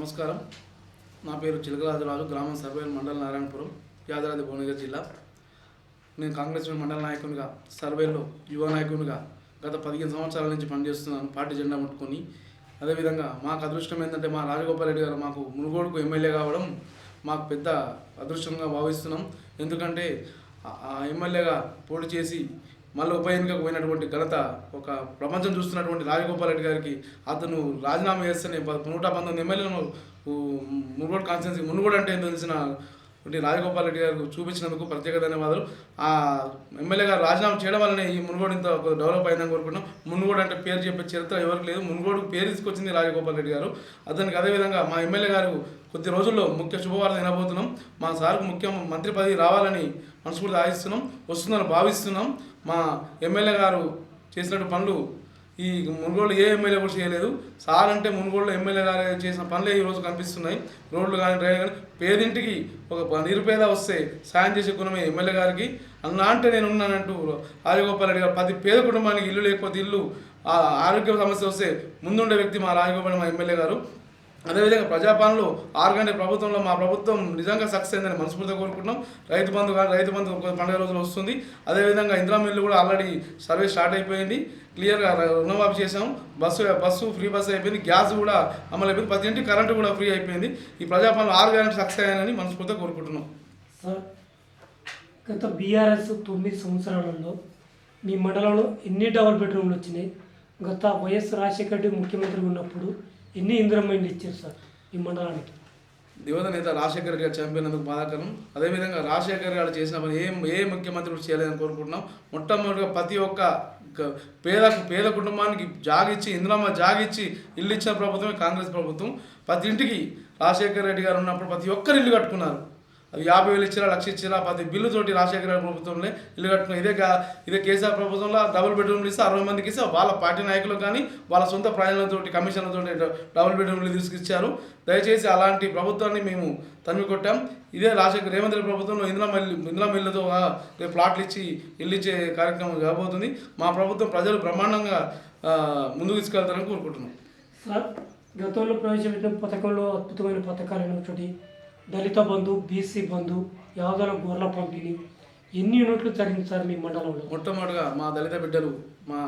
నమస్కారం. నా పేరు చిలకరాజురాజు గ్రామం సర్వేల్ మండల నారాయణపురం యాదాద్రి భువనగిరి జిల్లా. నేను కాంగ్రెస్ మండల నాయకునిగా సర్వేలో యువ నాయకునిగా గత పదిహేను సంవత్సరాల నుంచి పనిచేస్తున్నాను పార్టీ జెండా ముట్టుకొని. అదేవిధంగా మాకు అదృష్టం ఏంటంటే మా రాజగోపాల్ రెడ్డి గారు మాకు మునుగోడుకు ఎమ్మెల్యే కావడం మాకు పెద్ద అదృష్టంగా భావిస్తున్నాం. ఎందుకంటే ఆ- ఆ ఎమ్మెల్యేగా పోటీ చేసి మళ్ళీ ఉప ఎన్నికకు పోయినటువంటి ఘనత ఒక ప్రపంచం చూస్తున్నటువంటి రాజగోపాల్ రెడ్డి గారికి అతను రాజీనామా చేస్తేనే నూట పంతొమ్మిది ఎమ్మెల్యేలను మునుగోడు కాన్స్టిట్యున్సీ మునుగోడు అంటే ఏంటో తెలిసిన రాజగోపాల్ రెడ్డి గారు చూపించినందుకు ప్రత్యేక ధన్యవాదాలు. ఆ ఎమ్మెల్యే గారు రాజీనామా చేయడం వల్లనే ఈ మునుగోడు ఇంత డెవలప్ అయిందని కోరుకుంటున్నాం. మునుగోడు అంటే పేరు చెప్పే చరిత్ర ఎవరికి లేదు. మునుగోడు పేరు తీసుకొచ్చింది రాజగోపాల్ రెడ్డి గారు. అతనికి అదేవిధంగా మా ఎమ్మెల్యే గారు కొద్ది రోజుల్లో ముఖ్య శుభవార్త వినబోతున్నాం. మా సార్కు ముఖ్య మంత్రి పదవి రావాలని మనస్ఫూర్తి ఆశిస్తున్నాం. వస్తుందని భావిస్తున్నాం. మా ఎమ్మెల్యే గారు చేసినట్టు పనులు ఈ మునుగోడు ఏ ఎమ్మెల్యే కూడా చేయలేదు. సార్ అంటే మునుగోడులో ఎమ్మెల్యే గారు చేసిన పనులే ఈరోజు కనిపిస్తున్నాయి. రోడ్లు కానీ డ్రైవర్ కానీ పేదింటికి ఒక నిరుపేద వస్తే సాయం చేసే గుణమే ఎమ్మెల్యే గారికి. అన్నా అంటే నేను ఉన్నానంటూ రాజగోపాల్ రెడ్డి గారు ప్రతి పేద కుటుంబానికి ఇల్లు లేకపోతే ఇల్లు ఆ ఆరోగ్య సమస్య వస్తే ముందుండే వ్యక్తి మా రాజగోపాల్ మా ఎమ్మెల్యే గారు. అదేవిధంగా ప్రజాపాలనలు ఆరు గంటల ప్రభుత్వంలో మా ప్రభుత్వం నిజంగా సక్సెస్ అయిందని మనస్ఫూర్తిగా కోరుకుంటున్నాం. రైతు బంధు కానీ రైతు బంధు పండుగ రోజులు వస్తుంది. అదేవిధంగా ఇందిరా మిల్లు కూడా ఆల్రెడీ సర్వే స్టార్ట్ అయిపోయింది. క్లియర్గా రుణమాఫీ చేసాం బస్సు బస్సు ఫ్రీ బస్సు అయిపోయింది. గ్యాస్ కూడా అమలు అయిపోయింది. ప్రతి ఇంటికి కరెంటు కూడా ఫ్రీ అయిపోయింది. ఈ ప్రజాపాలన ఆరు గంటలు సక్సెస్ అయ్యాయని మనస్ఫూర్తిగా కోరుకుంటున్నాం. సార్ గత బీఆర్ఎస్ తొమ్మిది సంవత్సరాలలో మీ మండలంలో ఎన్ని డబుల్ బెడ్రూమ్లు వచ్చినాయి? గత వైఎస్ రాజశేఖర రెడ్డి ముఖ్యమంత్రి ఉన్నప్పుడు ఎన్ని ఇందిరమ్మైండ్లు ఇచ్చారు సార్ ఈ మండలానికి. దివంత నేత రాజశేఖర్ గారు చంపినందుకు బాధాకరం. అదేవిధంగా రాజశేఖర్ గారు చేసిన పని ఏ ఏ ముఖ్యమంత్రి కూడా చేయలేదని కోరుకుంటున్నాం. మొట్టమొదటిగా ప్రతి ఒక్క పేద పేద కుటుంబానికి జాగిచ్చి ఇందులో జాగిచ్చి ఇల్లు ఇచ్చిన ప్రభుత్వమే కాంగ్రెస్ ప్రభుత్వం. ప్రతి ఇంటికి రాజశేఖర్ రెడ్డి గారు ఉన్నప్పుడు ప్రతి ఒక్కరు ఇల్లు కట్టుకున్నారు. అవి యాభై వేలు ఇచ్చినా లక్ష ఇచ్చినా ప్రతి బిల్లు తోటి రాజశేఖర గారి ప్రభుత్వంలో ఇల్లు కట్టుకున్నారు ఇదే ఇదే కేసీఆర్ ప్రభుత్వంలో డబుల్ బెడ్రూమ్లు ఇస్తే అరవై మందికి ఇస్తే వాళ్ళ పార్టీ నాయకులు కానీ వాళ్ళ సొంత ప్రయాణాలతోటి కమిషన్లతోటి డబుల్ బెడ్రూమ్లు తీసుకొచ్చారు. దయచేసి అలాంటి ప్రభుత్వాన్ని మేము తరిమి కొట్టాం. ఇదే రాజశేఖర రేవంత్ రెడ్డి ప్రభుత్వంలో ఇందులో మిల్లు మిల్లుతో రేపు ప్లాట్లు ఇచ్చి ఇల్లు ఇచ్చే కార్యక్రమం కాబోతుంది. మా ప్రభుత్వం ప్రజలు బ్రహ్మాండంగా ముందుకు తీసుకెళ్తారని కోరుకుంటున్నాం. సార్ గతంలో ప్రవేశపెట్టిన పథకంలో అద్భుతమైన పథకాలు అయినటువంటి దళిత బంధు బీసీ బంధు యాదవ గోర్ల పంపిణీ ఎన్ని యూనిట్లు జరిగింది సార్ మీ మండలంలో? మొట్టమొదటిగా మా దళిత బిడ్డలు మా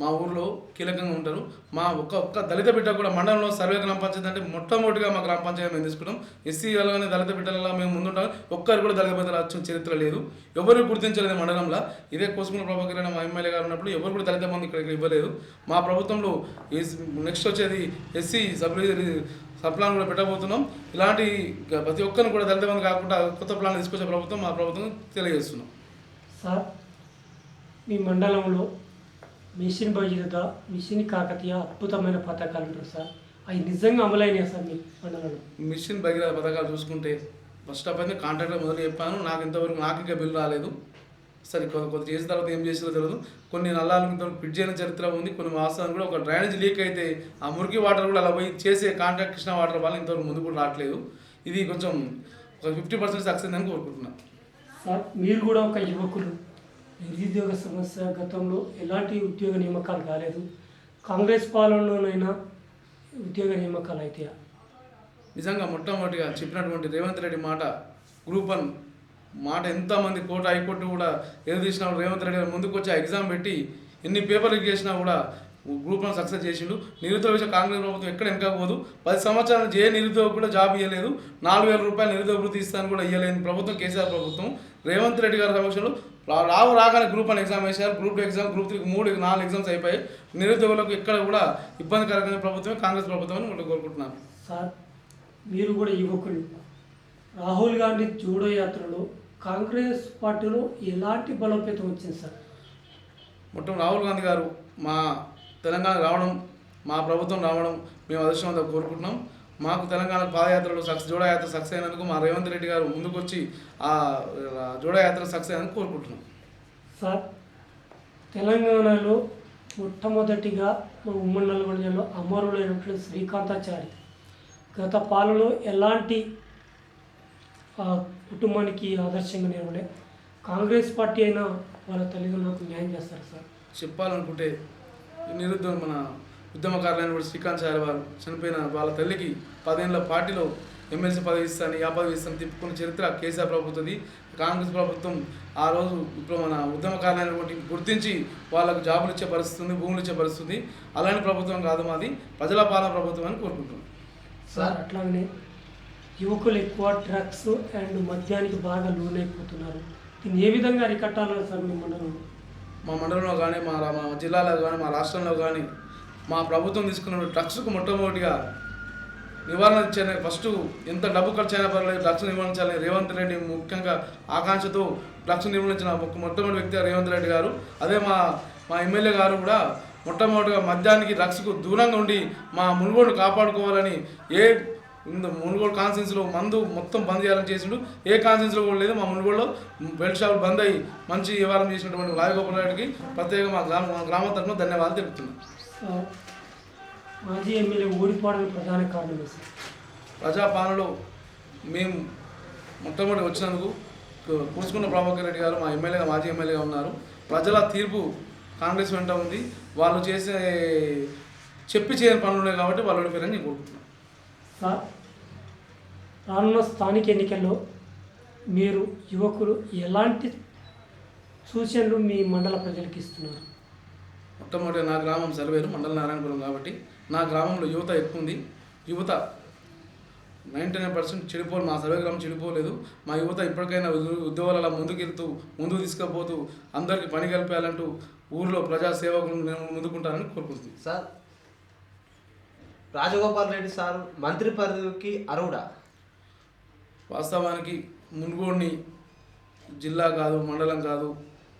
మా ఊర్లో కీలకంగా ఉంటారు. మా ఒక్క ఒక్క దళిత బిడ్డ కూడా మండలంలో సర్వే గ్రామ పంచాయతీ అంటే మొట్టమొదటిగా మా గ్రామ పంచాయతీ మేము తీసుకుంటాం ఎస్సీ కానీ దళిత బిడ్డలలో మేము ముందుంటాం. ఒక్కరు కూడా దళిత బిడ్డలు వచ్చిన చరిత్ర లేదు. ఎవరు గుర్తించలేదు మండలంలో. ఇదే కోసుకున్న ప్రభాకర్ మా ఎమ్మెల్యే గారు ఉన్నప్పుడు ఎవరు కూడా దళిత మంది ఇక్కడ ఇవ్వలేదు. మా ప్రభుత్వంలో నెక్స్ట్ వచ్చేది ఎస్సీ సబ్ సబ్ ప్లాన్ కూడా పెట్టబోతున్నాం. ఇలాంటి ప్రతి ఒక్కరిని కూడా దళిత మంది కాకుండా కొత్త ప్లాన్ తీసుకొచ్చే ప్రభుత్వం మా ప్రభుత్వం తెలియజేస్తున్నాం. సార్ మీ మండలంలో మిషన్ భగీరథ మిషన్ కాకతీయ అద్భుతమైన పథకాలు ఉంటారు సార్. అవి నిజంగా అమలైనాయి సార్ మీ మండలంలో? మిషన్ భగీరథ పథకాలు చూసుకుంటే ఫస్ట్ ఆఫ్ అయితే కాంట్రాక్టర్ మొదలు చెప్పాను. నాకు ఇంతవరకు నాకు ఇంకా బిల్లు రాలేదు. సరే కొద్ది కొద్ది చేసిన తర్వాత ఏం చేసినా తెలియదు కొన్ని నల్లాలకు ఇంతవరకు ఫిట్ చేయని చరిత్ర ఉంది కొన్ని వాస్తవాలు కూడా ఒక డ్రైనేజ్ లీక్ అయితే ఆ మురికి వాటర్ కూడా అలా పోయి చేసే కాంట్రాక్ట్ కృష్ణ వాటర్ వల్ల ఇంతవరకు ముందు కూడా రావట్లేదు. ఇది కొంచెం ఒక ఫిఫ్టీ పర్సెంట్ సక్సెస్ అని కోరుకుంటున్నాను సార్ మీరు కూడా ఒక యువకులు. నిరుద్యోగ సమస్య గతంలో ఎలాంటి ఉద్యోగ నియామకాలు కాలేదు. కాంగ్రెస్ పాలనలోనైనా ఉద్యోగ నియామకాలు అయితే నిజంగా మొట్టమొదటిగా చెప్పినటువంటి రేవంత్ రెడ్డి మాట గ్రూప్ వన్ మాట ఎంతమంది కోర్టు హైకోర్టు కూడా ఏది తీసినా కూడా రేవంత్ రెడ్డి గారు ముందుకు వచ్చి ఆ ఎగ్జామ్ పెట్టి ఎన్ని పేపర్లు చేసినా కూడా గ్రూప్ వన్ సక్సెస్ చేసిండు. నిరుద్యోగ కాంగ్రెస్ ప్రభుత్వం ఎక్కడ వెనకపోదు పది సంవత్సరాలు ఏ నిరుద్యోగ కూడా జాబ్ ఇవ్వలేదు నాలుగు వేల రూపాయలు నిరుద్యోగ వృత్తి ఇస్తాను కూడా ఇవ్వలేదు ప్రభుత్వం కేసీఆర్ ప్రభుత్వం. రేవంత్ రెడ్డి గారి సమక్షంలో రావు రాగానే గ్రూప్ వన్ ఎగ్జామ్ వేశారు. Group two exam group three మూడు నాలుగు ఎగ్జామ్స్ అయిపోయాయి. నిరుద్యోగులకు ఎక్కడ కూడా ఇబ్బందికరంగా ప్రభుత్వమే కాంగ్రెస్ ప్రభుత్వం అని కోరుకుంటున్నాను. సార్ మీరు కూడా యువకులు రాహుల్ గాంధీ జూడో యాత్రలో కాంగ్రెస్ పార్టీలో ఎలాంటి బలోపేతం వచ్చింది సార్? మొత్తం రాహుల్ గాంధీ గారు మా తెలంగాణ రావడం మా ప్రభుత్వం రావడం మేము అదృష్టంగా కోరుకుంటున్నాం. మాకు తెలంగాణ పాదయాత్రలో సక్సెస్ జోడయాత్ర సక్సెస్ అయినందుకు మా రేవంత్ రెడ్డి గారు ముందుకు వచ్చి ఆ జోడయాత్ర సక్సెస్ అయినందుకు కోరుకుంటున్నాం. సార్ తెలంగాణలో మొట్టమొదటిగా మన ఉమ్మడి నల్గొండ జిల్లాలో అమరులైనటువంటి శ్రీకాంతాచారి. గత పాలలో ఎలాంటి కుటుంబానికి ఆదర్శంగా నిలబడే కాంగ్రెస్ పార్టీ అయినా వాళ్ళ తల్లిదండ్రులకు న్యాయం చేస్తారు సార్. చెప్పాలనుకుంటే నిరుద్యోగం మన ఉద్యమకారులైన శ్రీకాంత్ చారి వారు చనిపోయిన వాళ్ళ తల్లికి పదేళ్ళ పార్టీలో ఎమ్మెల్సీ పదవి ఇస్తాను ఆ పదవి ఇస్తాను తిప్పుకున్న చరిత్ర కేసీఆర్ ప్రభుత్వది. కాంగ్రెస్ ప్రభుత్వం ఆ రోజు ఇప్పుడు మన ఉద్యమకారులైనటువంటి గుర్తించి వాళ్ళకు జాబులు ఇచ్చే పరిస్థితి ఉంది భూములు ఇచ్చే పరిస్థితి ఉంది అలాంటి ప్రభుత్వం కాదు మాది. ప్రజల పాలన ప్రభుత్వం అని కోరుకుంటున్నాం. సార్ అట్లాగనే యువకులు ఎక్కువ డ్రగ్స్ అండ్ మద్యానికి బాగా లోనైపోతున్నారు. దీన్ని ఏ విధంగా అరికట్టాలని సార్ మీ మండలంలో? మా మండలంలో కానీ మా మా జిల్లాలో కానీ మా రాష్ట్రంలో కానీ మా ప్రభుత్వం తీసుకున్న డ్రగ్స్కు మొట్టమొదటిగా నివారణ ఇచ్చే ఫస్ట్ ఎంత డబ్బు ఖర్చు అయినా పర్లేదు డ్రగ్స్ నిర్వహించాలని రేవంత్ రెడ్డి ముఖ్యంగా ఆకాంక్షతో డ్రగ్స్ నిర్వహించిన మొట్టమొదటి వ్యక్తి రేవంత్ రెడ్డి గారు. అదే మా మా ఎమ్మెల్యే గారు కూడా మొట్టమొదటిగా మద్యానికి డ్రగ్స్కు దూరంగా ఉండి మా మునుగోడు కాపాడుకోవాలని ఏ మునుగోడు కాన్సెన్స్లో మందు మొత్తం బంద్ చేయాలని చేసిండు. ఏ కాన్సెన్స్లో కూడా లేదు. మా మునుగోడులో బెల్ట్ షాపులు బంద్ అయ్యి మంచి వ్యవహారం చేసినటువంటి రాజగోపాల్ రెడ్డికి ప్రత్యేకంగా మా గ్రామ మా గ్రామ తరఫున ధన్యవాదాలు తెలుపుతున్నాం. సార్ మాజీ ఎమ్మెల్యే ఓడిపోవడానికి ప్రధాన కారణం ప్రజాపాలనలో మేము మొట్టమొదటి వచ్చినందుకు కూర్చుకున్న ప్రభాకర్ రెడ్డి గారు మా ఎమ్మెల్యేగా మాజీ ఎమ్మెల్యేగా ఉన్నారు. ప్రజల తీర్పు కాంగ్రెస్ వెంట ఉంది. వాళ్ళు చేసే చెప్పి చేయని పనులు ఉన్నాయి కాబట్టి వాళ్ళు ఓడిపోయారని నేను కోరుకుంటున్నాను. రానున్న స్థానిక ఎన్నికల్లో మీరు యువకులు ఎలాంటి సూచనలు మీ మండల ప్రజలకు ఇస్తున్నారు? మొట్టమొదటి నా గ్రామం సర్వేరు మండల నారాయణపురం కాబట్టి నా గ్రామంలో యువత ఎక్కువ ఉంది. యువత నైంటీ నైన్ పర్సెంట్ చెడిపోలు మా సర్వే గ్రామం చెడిపోలేదు. మా యువత ఇప్పటికైనా ఉద్యో- ఉద్యోగాలలో ముందుకెళ్తూ ముందుకు తీసుకుపోతూ అందరికీ పని కల్పించాలంటూ ఊర్లో ప్రజా సేవకులు నేను ముందుకుంటానని కోరుకుంటుంది సార్ రాజగోపాల్ రెడ్డి సార్ మంత్రి పదవికి అర్హుడా? వాస్తవానికి మునుగోడిని జిల్లా కాదు మండలం కాదు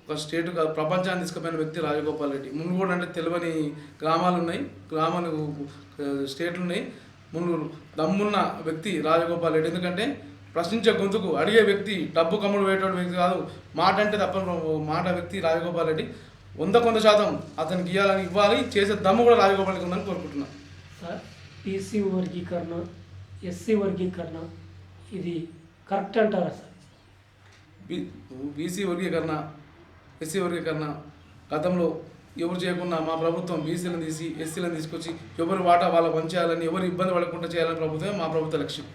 ఒక స్టేట్ కాదు ప్రపంచాన్ని తీసుకుపోయిన వ్యక్తి రాజగోపాల్ రెడ్డి. మునుగోడు అంటే తెలియని గ్రామాలు ఉన్నాయి గ్రామాలు స్టేట్లు ఉన్నాయి మునుగోడు దమ్మున్న వ్యక్తి రాజగోపాల్ రెడ్డి. ఎందుకంటే ప్రశ్నించే గొంతుకు అడిగే వ్యక్తి డబ్బు కమ్ముడు వేయటువంటి వ్యక్తి కాదు. మాట అంటే తప్ప మాట వ్యక్తి రాజగోపాల్ రెడ్డి. వంద కొంత శాతం అతనికి ఇవ్వాలని ఇవ్వాలి చేసే దమ్ము కూడా రాజగోపాల్ ఉందని కోరుకుంటున్నాను. సార్ పీసీ వర్గీకరణ ఎస్సీ వర్గీకరణ ఇది కరెక్ట్ అంటారా సార్ బీ బీసీ వర్గీకరణ ఎస్సీ వర్గీకరణ గతంలో ఎవరు చేయకుండా మా ప్రభుత్వం బీసీలను తీసి ఎస్సీలను తీసుకొచ్చి ఎవరి వాటా వాళ్ళ పంచేయాలని ఎవరు ఇబ్బంది పడకుండా చేయాలని ప్రభుత్వమే మా ప్రభుత్వ లక్ష్యం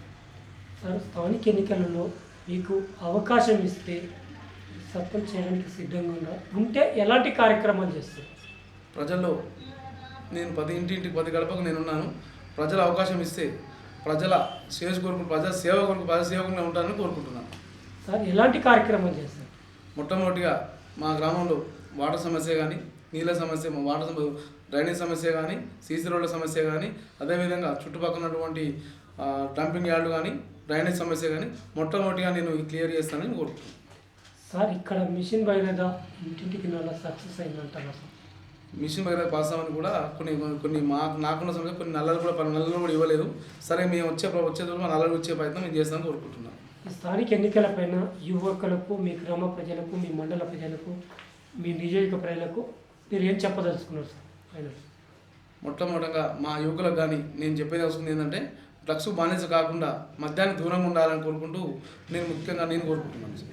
సార్ స్థానిక ఎన్నికలలో మీకు అవకాశం ఇస్తే సర్పంచ్ చేయడానికి సిద్ధంగా ఉంటే ఎలాంటి కార్యక్రమాలు చేస్తారు ప్రజల్లో నేను పది ఇంటింటికి పది గడపకు నేనున్నాను ప్రజల అవకాశం ఇస్తే ప్రజల శ్రేయస్ కొరకు ప్రజా సేవ కొరకు ప్రజా సేవకునే ఉంటానని కోరుకుంటున్నాను. సార్ ఎలాంటి కార్యక్రమాలు చేస్తారు మొట్టమొదటిగా మా గ్రామంలో వాటర్ సమస్య కానీ నీళ్ళ సమస్య మా వాటర్ సమస్య డ్రైనేజ్ సమస్య కానీ సీసీ రోడ్ల సమస్య కానీ అదేవిధంగా చుట్టుపక్కల ఉన్నటువంటి డంపింగ్ యార్డు కానీ డ్రైనేజ్ సమస్య కానీ మొట్టమొదటిగా నేను క్లియర్ చేస్తానని కోరుకుంటున్నాను. సార్ ఇక్కడ మిషన్ బయలుదా ఇంటింటికి నెల సక్సెస్ అయిందంటారా సార్? మిషన్ దగ్గర పాస్ అవ్వని కూడా కొన్ని కొన్ని మా నాకున్న సమస్య కొన్ని నల్లలు కూడా పలు నల్లలు కూడా ఇవ్వలేదు. సరే మేము వచ్చే వచ్చేది మా నల్లలు వచ్చే ప్రయత్నం మేము చేస్తామని కోరుకుంటున్నాను ఈ స్థానిక ఎన్నికలపైన యువకులకు మీ గ్రామ ప్రజలకు మీ మండల ప్రజలకు మీ నియోజక ప్రజలకు మీరు ఏం చెప్పదలుచుకున్నారు సార్? మొట్టమొదటగా మా యువకులకు కానీ నేను చెప్పేది వస్తుంది ఏంటంటే డ్రగ్స్ బానిస కాకుండా మద్యానికి దూరంగా ఉండాలని కోరుకుంటూ నేను ముఖ్యంగా నేను కోరుకుంటున్నాను సార్.